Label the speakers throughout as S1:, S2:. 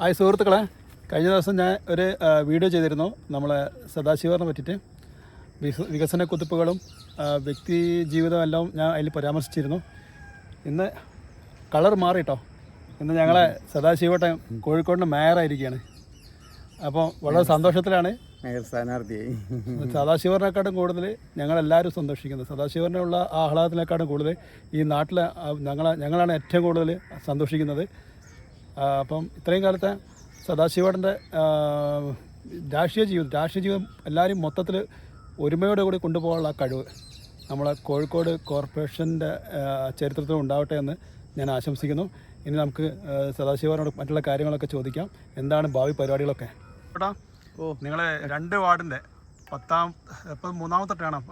S1: Hi സുഹൃത്തുക്കളെ. കഴിഞ്ഞ ദിവസം ഞാൻ ഒരു വീഡിയോ ചെയ്തിരുന്നു നമ്മളെ സദാശിവറിനെ പറ്റിയിട്ട്. വിക- വികസന കുതിപ്പുകളും വ്യക്തി ജീവിതവും എല്ലാം ഞാൻ അതിൽ പരാമർശിച്ചിരുന്നു. ഇന്ന് കളർ മാറിട്ടോ ഇന്ന് ഞങ്ങളെ സദാശിവട്ടെ കോഴിക്കോടിന്റെ മേയറായിരിക്കുകയാണ് അപ്പോൾ വളരെ സന്തോഷത്തിലാണ്.
S2: മേയർ സ്ഥാനാർത്ഥിയായി.
S1: സദാശിവറിനെക്കാട്ടും കൂടുതൽ ഞങ്ങളെല്ലാവരും സന്തോഷിക്കുന്നത്. സദാശിവറിനുള്ള ഉള്ള ആഹ്ലാദത്തിനെക്കാട്ടും കൂടുതൽ ഈ നാട്ടിലെ ഞങ്ങളെ ഞങ്ങളാണ് ഏറ്റവും കൂടുതൽ സന്തോഷിക്കുന്നത്. അപ്പം ഇത്രയും കാലത്തെ സദാശിവടന്റെ രാഷ്ട്രീയ ജീവിതം രാഷ്ട്രീയ ജീവിതം എല്ലാവരും മൊത്തത്തിൽ ഒരുമയോടെ കൂടി കൊണ്ടുപോകാനുള്ള കഴിവ് നമ്മളെ കോഴിക്കോട് കോർപ്പറേഷന്റെ ചരിത്രത്തിൽ ഉണ്ടാവട്ടെ എന്ന് ഞാൻ ആശംസിക്കുന്നു. ഇനി നമുക്ക് സദാശിവനോട് മറ്റുള്ള കാര്യങ്ങളൊക്കെ ചോദിക്കാം. എന്താണ് ഭാവി പരിപാടികളൊക്കെ? കേട്ടോ
S2: ഓ
S1: നിങ്ങളെ രണ്ട് വാർഡിന്റെ പത്താം ഇപ്പം മൂന്നാമത്തെ ടേണം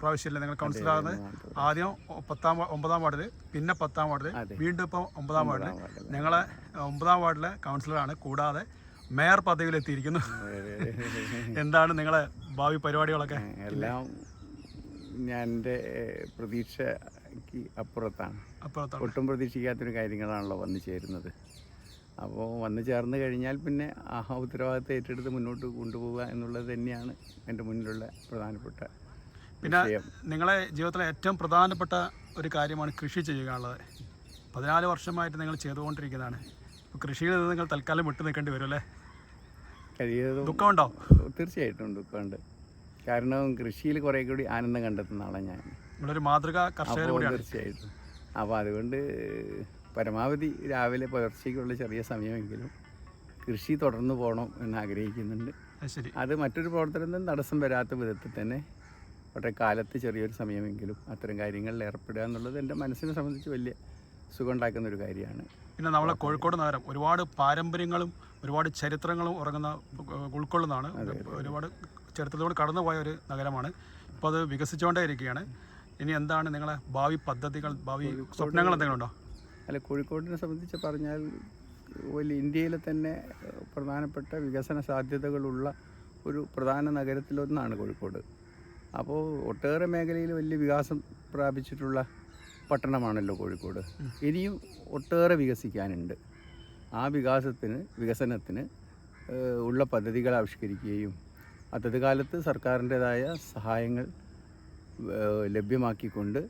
S1: പ്രാവശ്യമില്ല നിങ്ങൾ കൗൺസിലാകുന്നത് ആദ്യം പത്താം ഒമ്പതാം വാർഡിൽ പിന്നെ പത്താം വാർഡിൽ വീണ്ടും ഇപ്പം ഒമ്പതാം വാർഡിൽ. ഞങ്ങളെ ഒമ്പതാം വാർഡിലെ കൗൺസിലറാണ് കൂടാതെ മേയർ പദവിയിലെത്തിയിരിക്കുന്നു എന്താണ് നിങ്ങളെ ഭാവി പരിപാടികളൊക്കെ?
S2: എല്ലാം ഞാൻ എന്റെ പ്രതീക്ഷയ്ക്ക് അപ്പുറത്താണ്.
S1: അപ്പുറത്താണ്.
S2: ഒട്ടും പ്രതീക്ഷിക്കാത്തൊരു കാര്യങ്ങളാണല്ലോ വന്നു ചേരുന്നത്. അപ്പോൾ വന്നു ചേർന്ന് കഴിഞ്ഞാൽ പിന്നെ ആ ഉത്തരവാദിത്തം ഏറ്റെടുത്ത് മുന്നോട്ട് കൊണ്ടുപോവുക എന്നുള്ളത് തന്നെയാണ് എന്റെ മുന്നിലുള്ള പ്രധാനപ്പെട്ട
S1: പിന്നെ നിങ്ങളെ ജീവിതത്തിലെ ഏറ്റവും പ്രധാനപ്പെട്ട ഒരു കാര്യമാണ് കൃഷി ചെയ്യുക ഉള്ളത് പതിനാല് വർഷമായിട്ട് നിങ്ങൾ ചെയ്തുകൊണ്ടിരിക്കുന്നതാണ്. അപ്പോൾ കൃഷിയിൽ നിന്ന് നിങ്ങൾ തൽക്കാലം വിട്ടു നിൽക്കേണ്ടി വരും അല്ലേ?
S2: കഴിയുന്നതും
S1: ദുഃഖമുണ്ടോ?
S2: തീർച്ചയായിട്ടും ദുഃഖമുണ്ട്. കാരണം കൃഷിയിൽ കുറേ കൂടി ആനന്ദം കണ്ടെത്തുന്ന ആളാണ് ഞാൻ.
S1: നിങ്ങളൊരു മാതൃക കർഷകർ
S2: തീർച്ചയായിട്ടും. അപ്പോൾ അതുകൊണ്ട് പരമാവധി രാവിലെ പുലർച്ചയ്ക്കുള്ള ചെറിയ സമയമെങ്കിലും കൃഷി തുടർന്നു പോകണം എന്ന് ആഗ്രഹിക്കുന്നുണ്ട്.
S1: അത് ശരി.
S2: അത് മറ്റൊരു പ്രവർത്തനത്തിനും തടസ്സം വരാത്ത വിധത്തിൽ തന്നെ വളരെ കാലത്ത് ചെറിയൊരു സമയമെങ്കിലും അത്തരം കാര്യങ്ങളിൽ ഏർപ്പെടുക എന്നുള്ളത് എന്റെ മനസ്സിനെ സംബന്ധിച്ച് വലിയ സുഖം ഉണ്ടാക്കുന്ന ഒരു കാര്യമാണ്.
S1: പിന്നെ നമ്മളെ കോഴിക്കോട് നഗരം ഒരുപാട് പാരമ്പര്യങ്ങളും ഒരുപാട് ചരിത്രങ്ങളും ഉറങ്ങുന്ന ഉൾക്കൊള്ളുന്നതാണ്. ഒരുപാട് ചരിത്രത്തോട് കടന്നുപോയ ഒരു നഗരമാണ്. ഇപ്പോൾ അത് വികസിച്ചുകൊണ്ടേ ഇരിക്കുകയാണ് ഇനി എന്താണ് നിങ്ങളെ ഭാവി പദ്ധതികൾ ഭാവി സ്വപ്നങ്ങൾ എന്തെങ്കിലും ഉണ്ടോ?
S2: അല്ല കോഴിക്കോടിനെ സംബന്ധിച്ച് പറഞ്ഞാൽ വലിയ ഇന്ത്യയിലെ തന്നെ പ്രധാനപ്പെട്ട വികസന സാധ്യതകളുള്ള ഒരു പ്രധാന നഗരത്തിലൊന്നാണ് കോഴിക്കോട്. അപ്പോൾ ഒട്ടേറെ മേഖലയിൽ വലിയ വികാസം പ്രാപിച്ചിട്ടുള്ള പട്ടണമാണല്ലോ കോഴിക്കോട്. ഇനിയും ഒട്ടേറെ വികസിക്കാനുണ്ട്. ആ വികാസത്തിന് വികസനത്തിന് ഉള്ള പദ്ധതികൾ ആവിഷ്കരിക്കുകയും അതത് കാലത്ത് സർക്കാരിന്റെതായ സഹായങ്ങൾ ലഭ്യമാക്കിക്കൊണ്ട്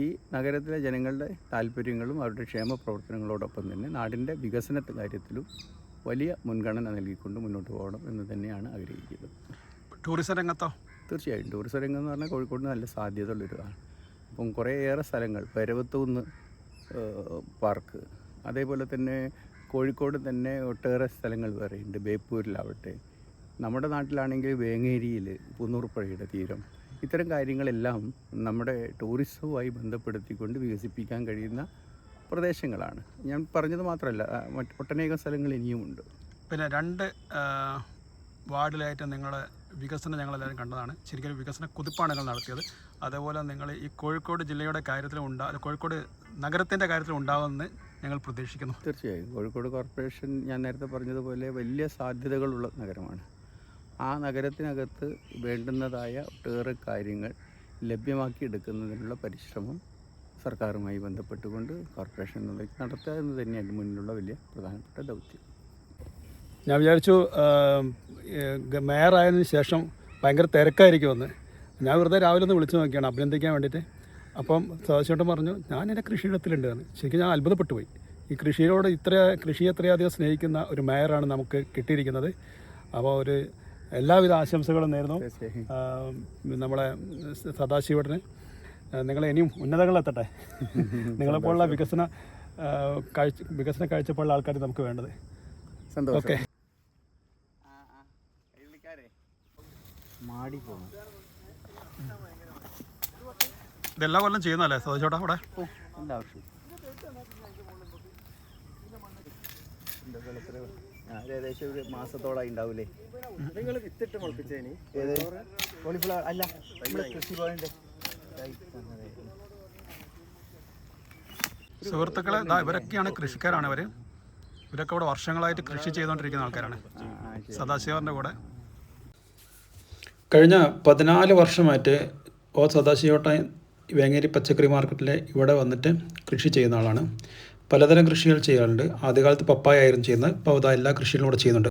S2: ഈ നഗരത്തിലെ ജനങ്ങളുടെ താല്പര്യങ്ങളും അവരുടെ ക്ഷേമ പ്രവർത്തനങ്ങളോടൊപ്പം തന്നെ നാടിന്റെ വികസന കാര്യത്തിലും വലിയ മുൻഗണന നൽകിക്കൊണ്ട് മുന്നോട്ട് പോകണം എന്ന് തന്നെയാണ് ആഗ്രഹിക്കുന്നത്.
S1: ടൂറിസം രംഗത്തോ?
S2: തീർച്ചയായും. ടൂറിസം രംഗം എന്ന് പറഞ്ഞാൽ കോഴിക്കോട് നല്ല സാധ്യതയുള്ളൊരിതാണ് അപ്പം കുറേയേറെ സ്ഥലങ്ങൾ പരവത്തൂന്ന് പാർക്ക് അതേപോലെ തന്നെ കോഴിക്കോട് തന്നെ ഒട്ടേറെ സ്ഥലങ്ങൾ വേറെയുണ്ട്. ബേപ്പൂരിലാവട്ടെ. നമ്മുടെ നാട്ടിലാണെങ്കിൽ വേങ്ങേരിയിൽ പുന്നൂർപ്പുഴയുടെ തീരം ഇത്തരം കാര്യങ്ങളെല്ലാം നമ്മുടെ ടൂറിസവുമായി ബന്ധപ്പെടുത്തിക്കൊണ്ട് വികസിപ്പിക്കാൻ കഴിയുന്ന പ്രദേശങ്ങളാണ്. ഞാൻ പറഞ്ഞത് മാത്രമല്ല ഒട്ടനേകം സ്ഥലങ്ങൾ ഇനിയുമുണ്ട്
S1: പിന്നെ രണ്ട് വാർഡിലായിട്ട് നിങ്ങളുടെ വികസനം ഞങ്ങളെല്ലാവരും കണ്ടതാണ്. ശരിക്കും വികസന കുതിപ്പാണ് നിങ്ങൾ നടത്തിയത്. അതേപോലെ നിങ്ങൾ ഈ കോഴിക്കോട് ജില്ലയുടെ കാര്യത്തിലും ഉണ്ടാ കോഴിക്കോട് നഗരത്തിന്റെ കാര്യത്തിലും ഉണ്ടാകുമെന്ന് ഞങ്ങൾ പ്രതീക്ഷിക്കുന്നു.
S2: തീർച്ചയായും. കോഴിക്കോട് കോർപ്പറേഷൻ ഞാൻ നേരത്തെ പറഞ്ഞതുപോലെ വലിയ സാധ്യതകളുള്ള നഗരമാണ്. ആ നഗരത്തിനകത്ത് വേണ്ടുന്നതായ ഒട്ടേറെ കാര്യങ്ങൾ ലഭ്യമാക്കി എടുക്കുന്നതിനുള്ള പരിശ്രമം സർക്കാരുമായി ബന്ധപ്പെട്ടുകൊണ്ട് കോർപ്പറേഷൻ എന്നുള്ളത് നടത്തുക എന്ന് തന്നെയാണ് മുന്നിലുള്ള വലിയ പ്രധാനപ്പെട്ട ദൗത്യം.
S1: ഞാൻ വിചാരിച്ചു മേയറായതിനു ശേഷം ഭയങ്കര തിരക്കായിരിക്കുമെന്ന് ഞാൻ വെറുതെ രാവിലെ ഒന്ന് വിളിച്ചു നോക്കിയാണ് അഭിനന്ദിക്കാൻ വേണ്ടിയിട്ട്. അപ്പം സദാശിവട്ടം പറഞ്ഞു ഞാൻ എന്റെ കൃഷിയിടത്തിലുണ്ട് ശരിക്കും ഞാൻ അത്ഭുതപ്പെട്ടു പോയി ഈ കൃഷിയോട് ഇത്ര കൃഷിയെ ഇത്രയധികം സ്നേഹിക്കുന്ന ഒരു മേയറാണ് നമുക്ക് കിട്ടിയിരിക്കുന്നത്. അപ്പോൾ ഒരു എല്ലാവിധ ആശംസകളും നേരുന്നു. നമ്മളെ സദാശിവട്ടന് നിങ്ങൾ ഇനിയും ഉന്നതങ്ങളിലെത്തട്ടെ നിങ്ങളെപ്പോലുള്ള വികസന കാഴ്ച വികസന കാഴ്ചപ്പാടുള്ള ആൾക്കാർ നമുക്ക് വേണ്ടത്. ഓക്കെ. ഇതെല്ലാം കൊല്ലം ചെയ്യുന്നല്ലേ സദാശോട്ടാ അവിടെ?
S2: ഓ എന്താ ആവശ്യം ഏകദേശം ഒരു മാസത്തോളായി ഉണ്ടാവില്ലേ
S3: നിങ്ങൾ വിത്തിട്ട് മുളപ്പിച്ചേനി.
S2: കോളിഫ്ലവർ? അല്ല നമ്മുടെ കൃഷി ഭവന്റെ
S1: സുഹൃത്തുക്കളെ ഇവരൊക്കെയാണ് കൃഷിക്കാരാണ് ഇവർ ഇവരൊക്കെ ഇവിടെ വർഷങ്ങളായിട്ട് കൃഷി ചെയ്തുകൊണ്ടിരിക്കുന്ന ആൾക്കാരാണ്. സദാശിവറിന്റെ കൂടെ. കഴിഞ്ഞ പതിനാല് വർഷമായിട്ട് ഓ സദാശിവട്ടൻ വേങ്ങേരി പച്ചക്കറി മാർക്കറ്റിലെ ഇവിടെ വന്നിട്ട് കൃഷി ചെയ്യുന്ന ആളാണ്. പലതരം കൃഷികൾ ചെയ്യാറുണ്ട്. ആദ്യകാലത്ത് പപ്പായ ആയിരുന്നു ചെയ്യുന്നത്. ഇപ്പോൾ അതാ എല്ലാ കൃഷികളും ഇവിടെ ചെയ്യുന്നുണ്ട്.